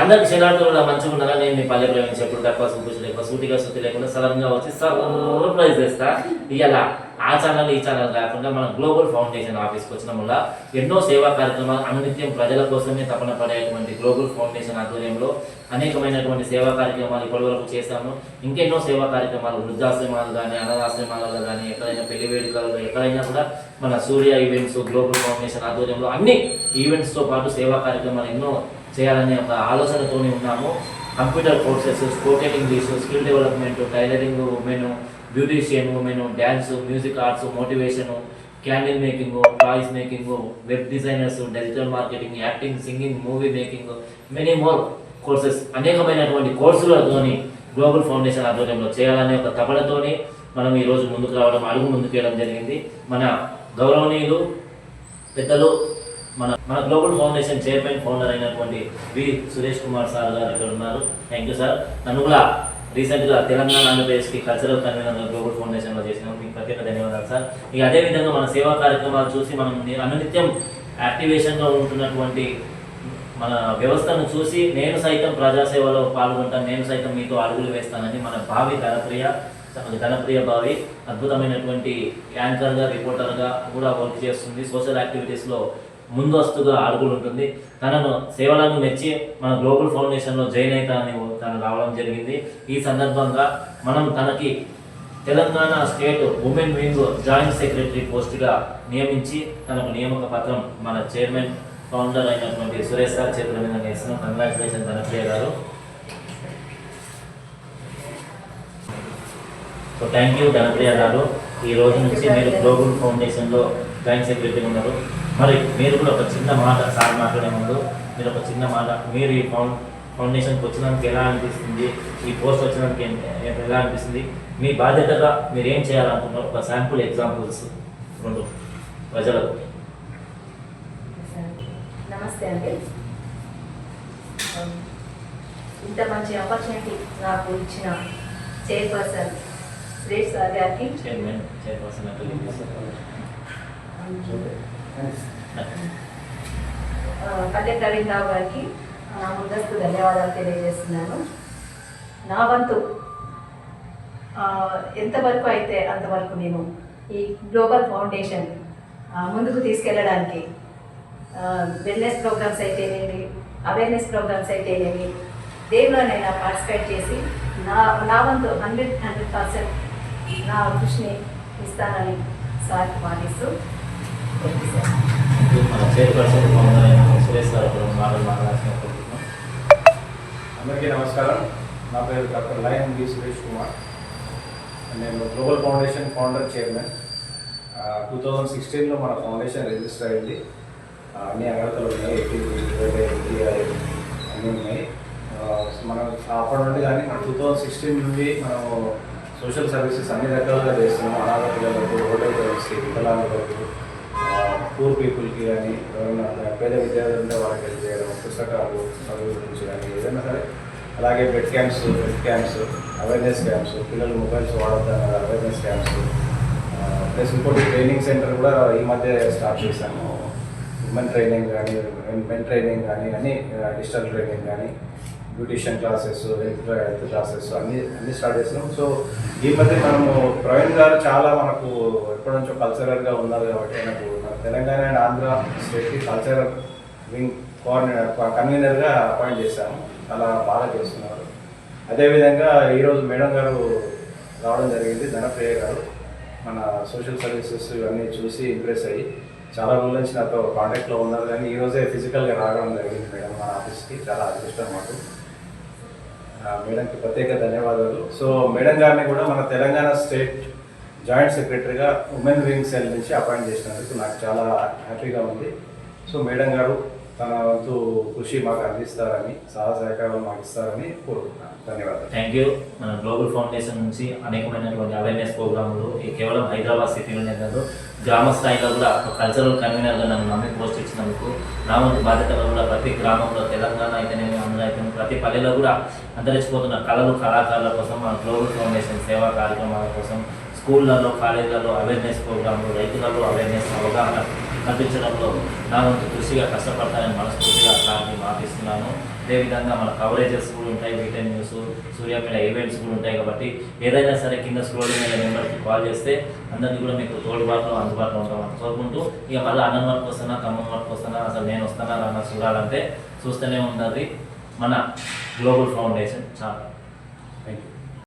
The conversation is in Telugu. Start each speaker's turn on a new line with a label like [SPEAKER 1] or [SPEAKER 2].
[SPEAKER 1] అందరికి శనార్థులు మంచిగా ఉండాలని నేను మీ పల్లె ప్రేమించి ఎప్పుడు తక్కువ చూపించి లేకుండా సూటిగా సుత్తి లేకుండా సడన్గా వచ్చి సర్ప్రైజ్ చేస్తా ఇవాళ ఆ ఛానల్ ఈ ఛానల్ కాకుండా మన గ్లోబల్ ఫౌండేషన్ ఆఫీస్కి వచ్చిన వల్ల ఎన్నో సేవా కార్యక్రమాలు అనునిత్యం ప్రజల కోసమే తపన పడేటువంటి గ్లోబల్ ఫౌండేషన్ ఆధ్వర్యంలో అనేకమైనటువంటి సేవా కార్యక్రమాలు ఇప్పటివరకు చేశాము. ఇంకెన్నో సేవా కార్యక్రమాలు వృద్ధాశ్రమాలు కానీ అనాథాశ్రమాలలో కానీ ఎక్కడైనా పెళ్ళి వేడుకలలో ఎక్కడైనా కూడా మన సూర్య ఈవెంట్స్ గ్లోబల్ ఫౌండేషన్ ఆధ్వర్యంలో అన్ని ఈవెంట్స్తో పాటు సేవా కార్యక్రమాలు ఎన్నో చేయాలనే ఒక ఆలోచనతోనే ఉన్నాము. Computer courses spoken English skill development tailoring women beautician women dance music arts motivation candle making toys making web designers digital marketing acting singing movie making many more courses అనేకమైనటువంటి కోర్సులతోని గ్లోబల్ ఫౌండేషన్ ఆధ్వర్యంలో చేయాలనే ఒక తపనతోని మనం ఈరోజు ముందుకు రావడం అడుగు ముందుకు వేయడం జరిగింది. మన గౌరవనీయులు పెద్దలు మన మన గ్లోబల్ ఫౌండేషన్ చైర్మన్ ఫౌండర్ అయినటువంటి వి సురేష్ కుమార్ సార్ గారు ఇక్కడ ఉన్నారు. థ్యాంక్ యూ సార్ నన్ను కూడా రీసెంట్గా తెలంగాణ ఆంధ్రప్రదేశ్కి కల్చరల్ కన్వీనర్ గ్లోబల్ ఫౌండేషన్లో చేసినాం మీకు ప్రత్యేక ధన్యవాదాలు సార్ ఇక అదేవిధంగా మన సేవా కార్యక్రమాలు చూసి మనం అనునిత్యం యాక్టివేషన్గా ఉంటున్నటువంటి మన వ్యవస్థను చూసి నేను సైతం ప్రజాసేవలో పాల్గొంటాను నేను సైతం మీతో అడుగులు వేస్తానని మన భావి ధనప్రియ ధనప్రియ భావి అద్భుతమైనటువంటి యాంకర్గా రిపోర్టర్గా కూడా వర్క్ చేస్తుంది. సోషల్ యాక్టివిటీస్లో ముందస్తుగా అడుగులు ఉంటుంది. తనను సేవలను మెచ్చి మన గ్లోబల్ ఫౌండేషన్లో జాయిన్ అవుతానని తను రావడం జరిగింది. ఈ సందర్భంగా మనం తనకి Telangana state women wing joint secretary పోస్ట్గా నియమించి తనకు నియామక పత్రం మన చైర్మన్ ఫౌండర్ అయినటువంటి సురేష్ గారి చేతుల మీద వేసిన కంగ్రాచులేషన్ ధనప్రియ గారు. సో థ్యాంక్ యూ ధనప్రియ గారు. ఈ రోజు నుంచి మీరు గ్లోబల్ ఫౌండేషన్లో జాయింట్ సెక్రటరీ ఉన్నారు. మరి మీరు కూడా ఒక చిన్న మాట సార్ మాట్లాడే ముందు మీరు ఒక చిన్న మాట మీరు ఈ ఫౌండ్ ఫౌండేషన్కి వచ్చినందుకు ఎలా అనిపిస్తుంది? ఈ పోస్ట్ వచ్చినందుకు ఎలా అనిపిస్తుంది? మీ బాధ్యతగా మీరు ఏం చేయాలనుకుంటున్నారు ఒక శాంపుల్ ఎగ్జాంపుల్స్ రెండు ప్రజలకు.
[SPEAKER 2] నమస్తే అండి. ఇంత మంచి ఆపర్చునిటీ నాకు ఇచ్చిన చైర్పర్సన్ సురేష్ సార్ గారికి.
[SPEAKER 1] చైర్మన్ చైర్పర్సన్
[SPEAKER 2] ఆ, పల్లె రావు గారికి నా ముందస్తు ధన్యవాదాలు తెలియజేస్తున్నాను. నా వంతు ఎంతవరకు అయితే అంతవరకు నేను ఈ గ్లోబల్ ఫౌండేషన్ ముందుకు తీసుకెళ్ళడానికి వెల్నెస్ ప్రోగ్రామ్స్ అయితేనేమి అవేర్నెస్ ప్రోగ్రామ్స్ అయితేనేమి దేనిలోనైనా పార్టిసిపేట్ చేసి నా నా వంతు హండ్రెడ్ హండ్రెడ్ పర్సెంట్ నా కృషిని ఇస్తానని సార్ మాటిస్తూ
[SPEAKER 1] మన చైర్పర్సన్ సురేష్ గారు మాటలు
[SPEAKER 3] అందరికీ నమస్కారం. నా పేరు doctor Lion B Suresh Kumar. నేను global foundation founder chairman. Two thousand సిక్స్టీన్లో మన ఫౌండేషన్ రిజిస్టర్ అయింది. అన్ని అర్హతలు ఉన్నాయి ఎయిటీ అన్నీ ఉన్నాయి. మనం అప్పటి నుండి కానీ మన టూ థౌజండ్ సిక్స్టీన్ నుండి మనం సోషల్ సర్వీసెస్ అన్ని రకాలుగా చేస్తున్నాం. అనాథ పిల్లలకు ఓల్డేజ్ హోమ్స్కి వికలాంగులకు పూర్ పీపుల్కి కానీ ఎవరైనా పేద విద్యార్థులు ఉంటే వాళ్ళకి హెల్ప్ చేయడం పుస్తకాలు చదువు గురించి కానీ ఏదైనా సరే. అలాగే bed camps bed camps awareness camps పిల్లలు మొబైల్స్ వాడొద్దని అవేర్నెస్ క్యాంప్స్. ప్లస్ ఇంకోటి ట్రైనింగ్ సెంటర్ కూడా ఈ మధ్య స్టార్ట్ చేశాము. ఉమెన్ ట్రైనింగ్ కానీ మెన్ ట్రైనింగ్ కానీ అన్ని డిజిటల్ ట్రైనింగ్ కానీ beautician classes health health classes అన్ని అన్ని స్టార్ట్ చేస్తున్నాం సో ఈ మధ్య మనము ప్రవీణ్ గారు చాలా మనకు ఎప్పటి నుంచో కల్చరల్గా ఉన్నారు కాబట్టి మనకు తెలంగాణ అండ్ ఆంధ్ర స్టేట్కి కల్చరల్ వింగ్ కోఆర్డినేటర్ కన్వీనర్గా అపాయింట్ చేశాము. చాలా బాగా చేస్తున్నారు. అదేవిధంగా ఈరోజు మేడం గారు రావడం జరిగింది ధనప్రియ గారు. మన సోషల్ సర్వీసెస్ ఇవన్నీ చూసి ఇంప్రెస్ అయ్యి చాలా రోజుల నుంచి నాతో కాంటాక్ట్లో ఉన్నారు. కానీ ఈరోజే ఫిజికల్గా రావడం జరిగింది మేడం మన ఆఫీస్కి చాలా అదృష్టం మాకు. మేడంకి ప్రత్యేక ధన్యవాదాలు. సో మేడం గారిని కూడా మన తెలంగాణ స్టేట్ జాయింట్ సెక్రటరీగా ఉమెన్ వింగ్ సెల్ నుంచి అపాయింట్ చేసినందుకు నాకు చాలా హ్యాపీగా ఉంది. సో మేడం గారు తన వంతు కృషి మాకు అందిస్తారని సహాయ సహకారం మాకు ఇస్తారని కోరుకుంటున్నాను. ధన్యవాదాలు.
[SPEAKER 1] థ్యాంక్ యూ మన గ్లోబల్ ఫౌండేషన్ నుంచి అనేకమైనటువంటి అవేర్నెస్ ప్రోగ్రాములు కేవలం హైదరాబాద్ సిటీలోనే కాదు గ్రామ స్థాయిలో కూడా ఒక కల్చరల్ కన్వీనర్గా నన్ను నమ్మి పోస్ట్ ఇచ్చినందుకు నా వంతు బాధ్యతలో కూడా ప్రతి గ్రామంలో తెలంగాణ అయితేనేమి ఆంధ్ర అయితేనేమి ప్రతి పల్లెలో కూడా అంతరించిపోతున్న కళలు కళాకారుల కోసం మన గ్లోబల్ ఫౌండేషన్ సేవా కార్యక్రమాల కోసం స్కూళ్ళలో కాలేజీలలో అవేర్నెస్ ప్రోగ్రాములు రైతులలో అవేర్నెస్ అవగాహన కల్పించడంలో నా వంతు కృషిగా కష్టపడతానని మనస్ఫూర్తిగా సార్ని మాపిస్తున్నాను. అదేవిధంగా మన కవరేజెస్ కూడా ఉంటాయి వీటైన్ న్యూస్ సూర్యాపేట ఈవెంట్స్ కూడా ఉంటాయి కాబట్టి ఏదైనా సరే కింద స్క్రోలింగ్ అనే నెంబర్కి కాల్ చేస్తే అందరినీ కూడా మీకు తోడుబాటులో అందుబాటులో ఉంటామని కోరుకుంటూ ఇక మళ్ళీ అన్నం వరకు వస్తానా ఖమ్మం వరకు వస్తానా అసలు నేను వస్తానా అన్న చూడాలంటే చూస్తూనే ఉన్నది మన గ్లోబల్ ఫౌండేషన్ చాలా.
[SPEAKER 3] Thank you